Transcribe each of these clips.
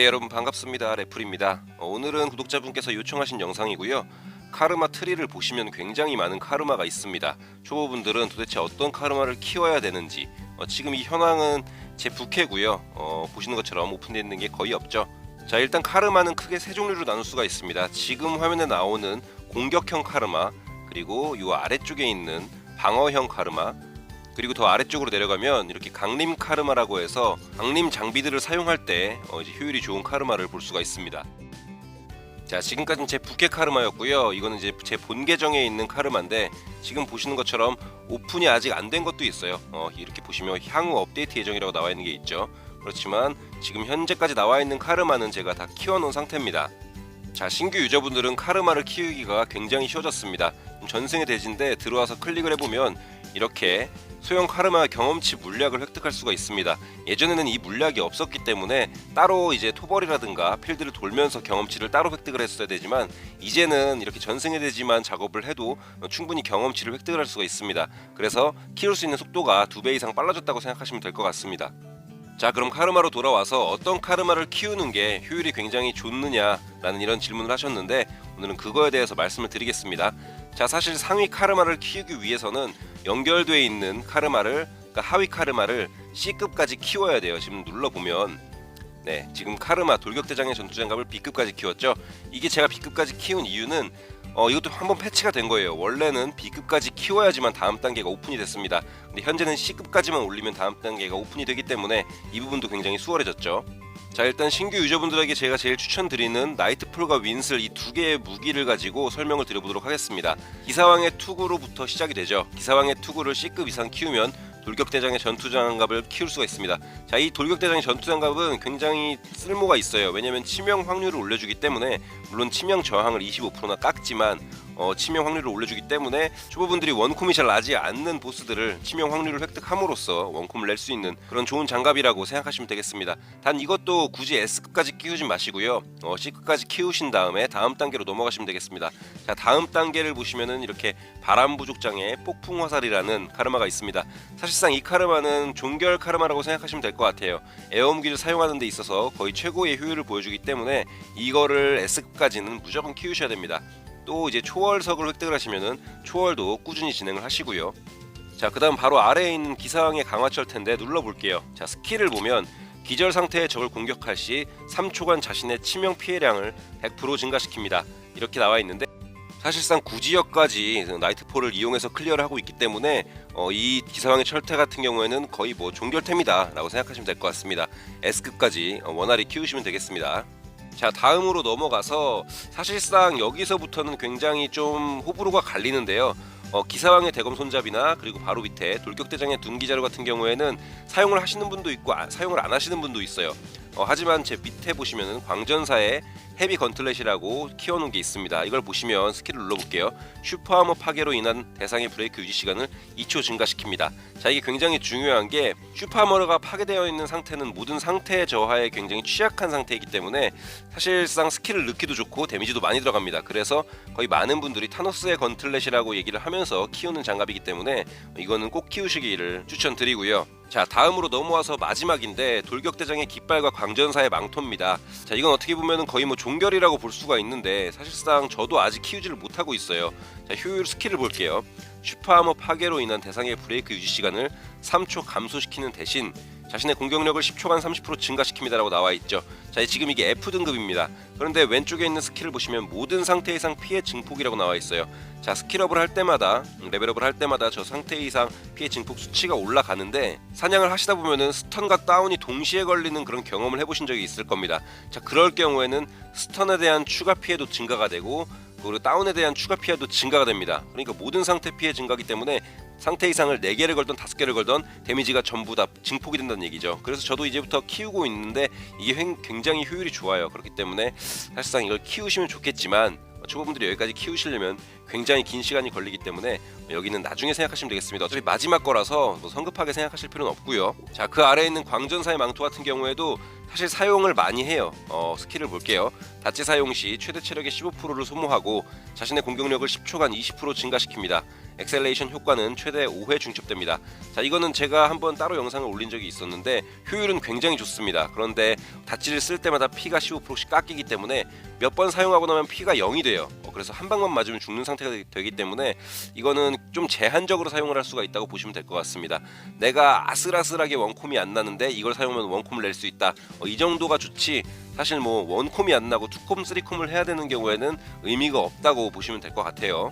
네 여러분 반갑습니다. 레플입니다. 어, 오늘은 구독자분께서 요청하신 영상이고요. 카르마 트리를 보시면 굉장히 많은 카르마가 있습니다. 초보분들은 도대체 어떤 카르마를 키워야 되는지 어, 지금 이 현황은 제 부캐고요. 어, 보시는 것처럼 오픈되어 있는 게 거의 없죠. 자 일단 카르마는 크게 세 종류로 나눌 수가 있습니다. 지금 화면에 나오는 공격형 카르마 그리고 이 아래쪽에 있는 방어형 카르마 그리고 더 아래쪽으로 내려가면 이렇게 강림 카르마라고 해서 강림 장비들을 사용할 때 어, 이제 효율이 좋은 카르마를 볼 수가 있습니다. 자 지금까지는 제 부캐 카르마였고요. 이거는 이제 제 본 계정에 있는 카르마인데 지금 보시는 것처럼 오픈이 아직 안 된 것도 있어요. 어, 이렇게 보시면 향후 업데이트 예정이라고 나와 있는 게 있죠. 그렇지만 지금 현재까지 나와 있는 카르마는 제가 다 키워놓은 상태입니다. 자 신규 유저분들은 카르마를 키우기가 굉장히 쉬워졌습니다. 전승의 대지인데 들어와서 클릭을 해보면 이렇게 소형 카르마 경험치 물약을 획득할 수가 있습니다. 예전에는 이 물약이 없었기 때문에 따로 이제 토벌이라든가 필드를 돌면서 경험치를 따로 획득을 했어야 되지만 이제는 이렇게 전승의 대지만 작업을 해도 충분히 경험치를 획득을 할 수가 있습니다. 그래서 키울 수 있는 속도가 두 배 이상 빨라졌다고 생각하시면 될 것 같습니다. 자 그럼 카르마로 돌아와서 어떤 카르마를 키우는 게 효율이 굉장히 좋느냐라는 이런 질문을 하셨는데 오늘은 그거에 대해서 말씀을 드리겠습니다. 자 사실 상위 카르마를 키우기 위해서는 연결되어 있는 카르마를 그러니까 하위 카르마를 C급까지 키워야 돼요. 지금 눌러보면 네 지금 카르마 돌격대장의 전투장갑을 B급까지 키웠죠. 이게 제가 B급까지 키운 이유는 어, 이것도 한번 패치가 된 거예요. 원래는 B급까지 키워야지만 다음 단계가 오픈이 됐습니다. 근데 현재는 C급까지만 올리면 다음 단계가 오픈이 되기 때문에 이 부분도 굉장히 수월해졌죠. 자 일단 신규 유저분들에게 제가 제일 추천드리는 나이트풀과 윈슬 이 두 개의 무기를 가지고 설명을 드려보도록 하겠습니다. 기사왕의 투구로부터 시작이 되죠. 기사왕의 투구를 C급 이상 키우면 돌격대장의 전투장갑을 키울 수가 있습니다. 자, 이 돌격대장의 전투장갑은 굉장히 쓸모가 있어요. 왜냐면 치명 확률을 올려주기 때문에 물론 치명 저항을 25%나 깎지만 어, 치명 확률을 올려주기 때문에 초보분들이 원콤이 잘 나지 않는 보스들을 치명 확률을 획득함으로써 원콤을 낼 수 있는 그런 좋은 장갑이라고 생각하시면 되겠습니다. 단 이것도 굳이 S급까지 키우진 마시고요. 어, C급까지 키우신 다음에 다음 단계로 넘어가시면 되겠습니다. 자, 다음 단계를 보시면은 이렇게 바람 부족장의 폭풍 화살이라는 카르마가 있습니다. 사실상 이 카르마는 종결 카르마라고 생각하시면 될 것 같아요. 에어 무기를 사용하는 데 있어서 거의 최고의 효율을 보여주기 때문에 이거를 S급까지는 무조건 키우셔야 됩니다. 또 이제 초월석을 획득을 하시면은 초월도 꾸준히 진행을 하시고요. 자, 그 다음 바로 아래에 있는 기사왕의 강화철 텐데 눌러 볼게요. 자, 스킬을 보면 기절 상태의 적을 공격할 시 3초간 자신의 치명 피해량을 100% 증가시킵니다. 이렇게 나와 있는데 사실상 구지역까지 나이트폴을 이용해서 클리어를 하고 있기 때문에 어, 이 기사왕의 철퇴 같은 경우에는 거의 뭐 종결템이다 라고 생각하시면 될 것 같습니다. S급까지 어, 원활히 키우시면 되겠습니다. 자 다음으로 넘어가서 사실상 여기서부터는 굉장히 좀 호불호가 갈리는데요. 어, 기사왕의 대검 손잡이나 그리고 바로 밑에 돌격대장의 둔기자루 같은 경우에는 사용을 하시는 분도 있고 아, 사용을 안 하시는 분도 있어요. 어, 하지만 제 밑에 보시면은 광전사의 헤비 건틀렛이라고 키워놓은 게 있습니다. 이걸 보시면 스킬을 눌러볼게요. 슈퍼아머 파괴로 인한 대상의 브레이크 유지 시간을 2초 증가시킵니다. 자 이게 굉장히 중요한 게 슈퍼아머가 파괴되어 있는 상태는 모든 상태 저하에 굉장히 취약한 상태이기 때문에 사실상 스킬을 넣기도 좋고 데미지도 많이 들어갑니다. 그래서 거의 많은 분들이 타노스의 건틀렛이라고 얘기를 하면 서 키우는 장갑이기 때문에 이거는 꼭 키우시기를 추천드리고요. 자 다음으로 넘어와서 마지막인데 돌격대장의 깃발과 광전사의 망토입니다. 자 이건 어떻게 보면 거의 뭐 종결이라고 볼 수가 있는데 사실상 저도 아직 키우지를 못하고 있어요. 자 효율 스킬을 볼게요. 슈퍼아머 파괴로 인한 대상의 브레이크 유지 시간을 3초 감소시키는 대신 자신의 공격력을 10초간 30% 증가시킵니다라고 나와 있죠. 자, 지금 이게 F 등급입니다. 그런데 왼쪽에 있는 스킬을 보시면 모든 상태 이상 피해 증폭이라고 나와 있어요. 자, 스킬업을 할 때마다 레벨업을 할 때마다 저 상태 이상 피해 증폭 수치가 올라가는데 사냥을 하시다 보면은 스턴과 다운이 동시에 걸리는 그런 경험을 해보신 적이 있을 겁니다. 자, 그럴 경우에는 스턴에 대한 추가 피해도 증가가 되고 그리고 다운에 대한 추가 피해도 증가가 됩니다. 그러니까 모든 상태 피해 증가기 때문에 상태 이상을 4개를 걸던 5개를 걸던 데미지가 전부 다 증폭이 된다는 얘기죠. 그래서 저도 이제부터 키우고 있는데 이게 굉장히 효율이 좋아요. 그렇기 때문에 사실상 이걸 키우시면 좋겠지만 초보분들이 여기까지 키우시려면 굉장히 긴 시간이 걸리기 때문에 여기는 나중에 생각하시면 되겠습니다. 어차피 마지막 거라서 뭐 성급하게 생각하실 필요는 없고요. 자, 그 아래에 있는 광전사의 망토 같은 경우에도 사실 사용을 많이 해요. 어, 스킬을 볼게요. 다치 사용 시 최대 체력의 15%를 소모하고 자신의 공격력을 10초간 20% 증가시킵니다. 엑셀레이션 효과는 최대 5회 중첩됩니다. 자, 이거는 제가 한번 따로 영상을 올린 적이 있었는데 효율은 굉장히 좋습니다. 그런데 다치를 쓸 때마다 피가 15%씩 깎이기 때문에 몇 번 사용하고 나면 피가 0이 돼요. 어, 그래서 한 방만 맞으면 죽는 상태가 되- 되기 때문에 이거는 좀 제한적으로 사용을 할 수가 있다고 보시면 될 것 같습니다. 내가 아슬아슬하게 원콤이 안 나는데 이걸 사용하면 원콤을 낼 수 있다. 어, 이 정도가 좋지. 사실 뭐 원콤이 안 나고 투콤, 쓰리콤을 해야 되는 경우에는 의미가 없다고 보시면 될 것 같아요.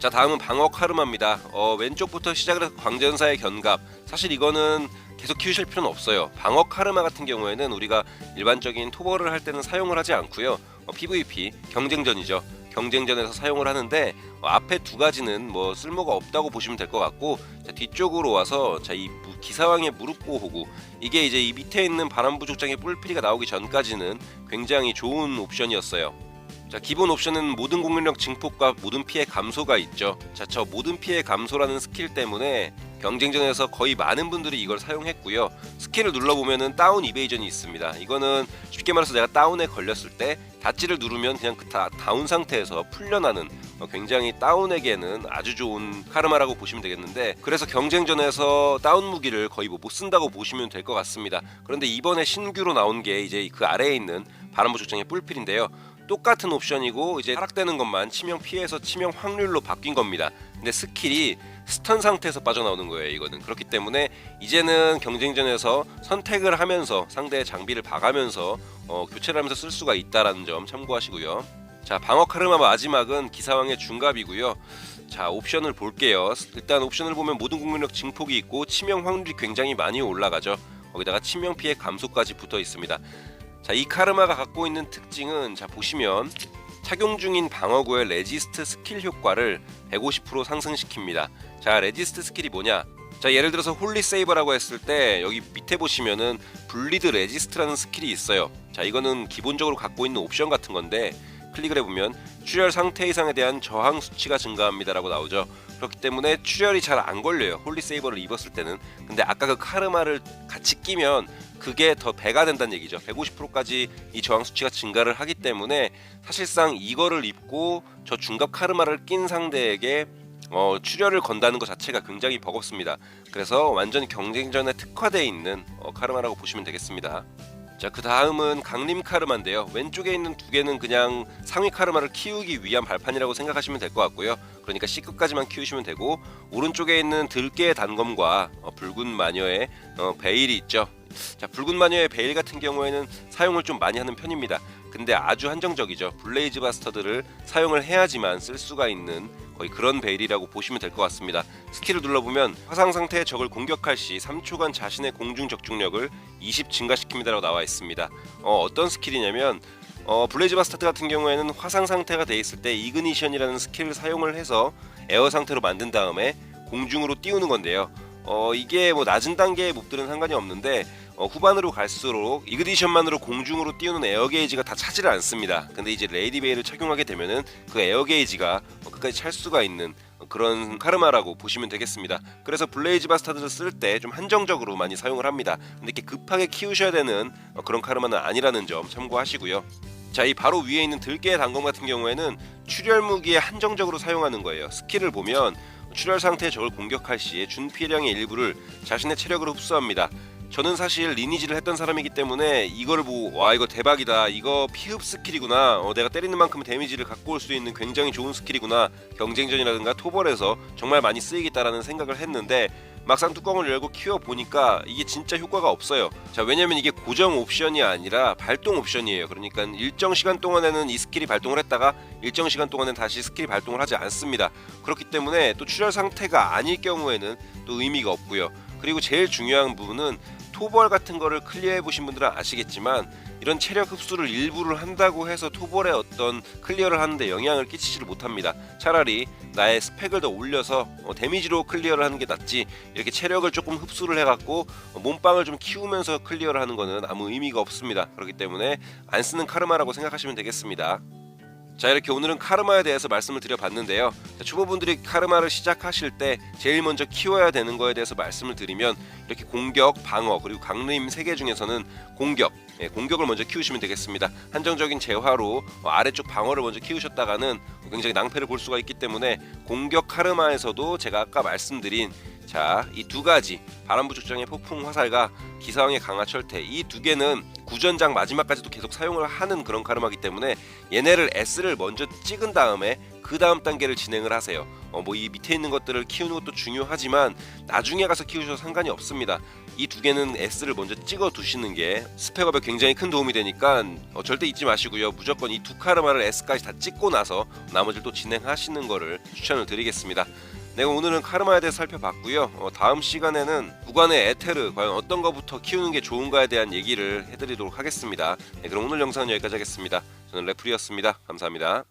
자 다음은 방어 카르마입니다. 어, 왼쪽부터 시작을 해서 광전사의 견갑. 사실 이거는 계속 키우실 필요는 없어요. 방어 카르마 같은 경우에는 우리가 일반적인 토벌을 할 때는 사용을 하지 않고요. 어, PVP 경쟁전이죠. 경쟁전에서 사용을 하는데 어, 앞에 두 가지는 뭐 쓸모가 없다고 보시면 될 것 같고 자, 뒤쪽으로 와서 자 이 기사왕의 무릎 보호구 이게 이제 이 밑에 있는 바람부족장의 뿔피리가 나오기 전까지는 굉장히 좋은 옵션이었어요. 자 기본 옵션은 모든 공격력 증폭과 모든 피해 감소가 있죠. 자 저 모든 피해 감소라는 스킬 때문에 경쟁전에서 거의 많은 분들이 이걸 사용했고요. 스킬을 눌러보면은 다운 이베이전이 있습니다. 이거는 쉽게 말해서 내가 다운에 걸렸을 때 다치를 누르면 그냥 그 다, 다운 상태에서 풀려나는 어, 굉장히 다운에게는 아주 좋은 카르마라고 보시면 되겠는데 그래서 경쟁전에서 다운 무기를 거의 뭐 못 쓴다고 보시면 될 것 같습니다. 그런데 이번에 신규로 나온 게 이제 그 아래에 있는 바람부 족장의 뿔필인데요. 똑같은 옵션이고 이제 하락되는 것만 치명 피해서 치명 확률로 바뀐 겁니다. 근데 스킬이 스턴 상태에서 빠져나오는 거예요. 이거는 그렇기 때문에 이제는 경쟁전에서 선택을 하면서 상대의 장비를 봐가면서 어, 교체를 하면서 쓸 수가 있다라는 점 참고하시고요. 자 방어 카르마 마지막은 기사왕의 중갑이고요. 자 옵션을 볼게요. 일단 옵션을 보면 모든 공격력 증폭이 있고 치명 확률이 굉장히 많이 올라가죠. 거기다가 치명 피해 감소까지 붙어 있습니다. 자, 이 카르마가 갖고 있는 특징은 자 보시면 착용 중인 방어구의 레지스트 스킬 효과를 150% 상승시킵니다. 자, 레지스트 스킬이 뭐냐? 자, 예를 들어서 홀리 세이버라고 했을 때 여기 밑에 보시면은 블리드 레지스트라는 스킬이 있어요. 자, 이거는 기본적으로 갖고 있는 옵션 같은 건데 클릭을 해보면 출혈 상태 이상에 대한 저항 수치가 증가합니다라고 나오죠. 그렇기 때문에 출혈이 잘 안 걸려요. 홀리 세이버를 입었을 때는. 근데 아까 그 카르마를 같이 끼면 그게 더 배가 된다는 얘기죠. 150%까지 이 저항 수치가 증가를 하기 때문에 사실상 이거를 입고 저 중갑 카르마를 낀 상대에게 어, 출혈을 건다는 것 자체가 굉장히 버겁습니다. 그래서 완전 경쟁전에 특화되어 있는 어, 카르마라고 보시면 되겠습니다. 자, 그 다음은 강림 카르마인데요. 왼쪽에 있는 두 개는 그냥 상위 카르마를 키우기 위한 발판이라고 생각하시면 될 것 같고요. 그러니까 C급까지만 키우시면 되고 오른쪽에 있는 들깨의 단검과 어, 붉은 마녀의 어, 베일이 있죠. 자, 붉은 마녀의 베일 같은 경우에는 사용을 좀 많이 하는 편입니다. 근데 아주 한정적이죠. 블레이즈 바스터드를 사용을 해야지만 쓸 수가 있는 거의 그런 베일이라고 보시면 될 것 같습니다. 스킬을 눌러보면 화상 상태의 적을 공격할 시 3초간 자신의 공중 적중력을 20 증가시킵니다라고 나와 있습니다. 어, 어떤 스킬이냐면 어, 블레이즈 바스타드 같은 경우에는 화상 상태가 돼 있을 때 이그니션이라는 스킬을 사용을 해서 에어 상태로 만든 다음에 공중으로 띄우는 건데요. 어, 이게 뭐 낮은 단계의 몹들은 상관이 없는데 어, 후반으로 갈수록 이그니션만으로 공중으로 띄우는 에어 게이지가 다 차지를 않습니다. 근데 이제 레이디 베일을 착용하게 되면은 그 에어 게이지가 어, 끝까지 찰 수가 있는 그런 카르마라고 보시면 되겠습니다. 그래서 블레이즈 바스타드를 쓸 때 좀 한정적으로 많이 사용을 합니다. 근데 이렇게 급하게 키우셔야 되는 어, 그런 카르마는 아니라는 점 참고하시고요. 자, 이 바로 위에 있는 들깨의 단검 같은 경우에는 출혈 무기에 한정적으로 사용하는 거예요. 스킬을 보면 출혈 상태의 적을 공격할 시에 준 피해량의 일부를 자신의 체력으로 흡수합니다. 저는 사실 리니지를 했던 사람이기 때문에 이걸 보고 와 이거 대박이다 이거 피흡 스킬이구나 어, 내가 때리는 만큼 데미지를 갖고 올 수 있는 굉장히 좋은 스킬이구나 경쟁전이라든가 토벌에서 정말 많이 쓰이겠다라는 생각을 했는데 막상 뚜껑을 열고 키워 보니까 이게 진짜 효과가 없어요. 자 왜냐면 이게 고정 옵션이 아니라 발동 옵션이에요. 그러니까 일정 시간 동안에는 이 스킬이 발동을 했다가 일정 시간 동안은 다시 스킬이 발동을 하지 않습니다. 그렇기 때문에 또 출혈 상태가 아닐 경우에는 또 의미가 없고요. 그리고 제일 중요한 부분은 토벌 같은 거를 클리어해 보신 분들은 아시겠지만 이런 체력 흡수를 일부를 한다고 해서 토벌의 어떤 클리어를 하는데 영향을 끼치지를 못합니다. 차라리 나의 스펙을 더 올려서 어, 데미지로 클리어를 하는 게 낫지 이렇게 체력을 조금 흡수를 해갖고 어, 몸빵을 좀 키우면서 클리어를 하는 거는 아무 의미가 없습니다. 그렇기 때문에 안 쓰는 카르마라고 생각하시면 되겠습니다. 자 이렇게 오늘은 카르마에 대해서 말씀을 드려봤는데요. 자, 초보분들이 카르마를 시작하실 때 제일 먼저 키워야 되는 거에 대해서 말씀을 드리면 이렇게 공격, 방어 그리고 강림 세 개 중에서는 공격, 예, 공격을 먼저 키우시면 되겠습니다. 한정적인 재화로 어, 아래쪽 방어를 먼저 키우셨다가는 굉장히 낭패를 볼 수가 있기 때문에 공격 카르마에서도 제가 아까 말씀드린 자, 이 두 가지 바람부축장의 폭풍 화살과 기사왕의 강화 철퇴 이 두 개는 구전장 마지막까지도 계속 사용을 하는 그런 카르마기 때문에 얘네를 S를 먼저 찍은 다음에 그 다음 단계를 진행을 하세요. 어, 뭐 이 밑에 있는 것들을 키우는 것도 중요하지만 나중에 가서 키우셔도 상관이 없습니다. 이 두 개는 S를 먼저 찍어 두시는 게 스펙업에 굉장히 큰 도움이 되니까 어, 절대 잊지 마시고요. 무조건 이 두 카르마를 S까지 다 찍고 나서 나머지를 또 진행하시는 거를 추천을 드리겠습니다. 네, 오늘은 카르마에 대해서 살펴봤고요. 어, 다음 시간에는 구간의 에테르 과연 어떤 것부터 키우는 게 좋은가에 대한 얘기를 해드리도록 하겠습니다. 네, 그럼 오늘 영상은 여기까지 하겠습니다. 저는 레프리였습니다. 감사합니다.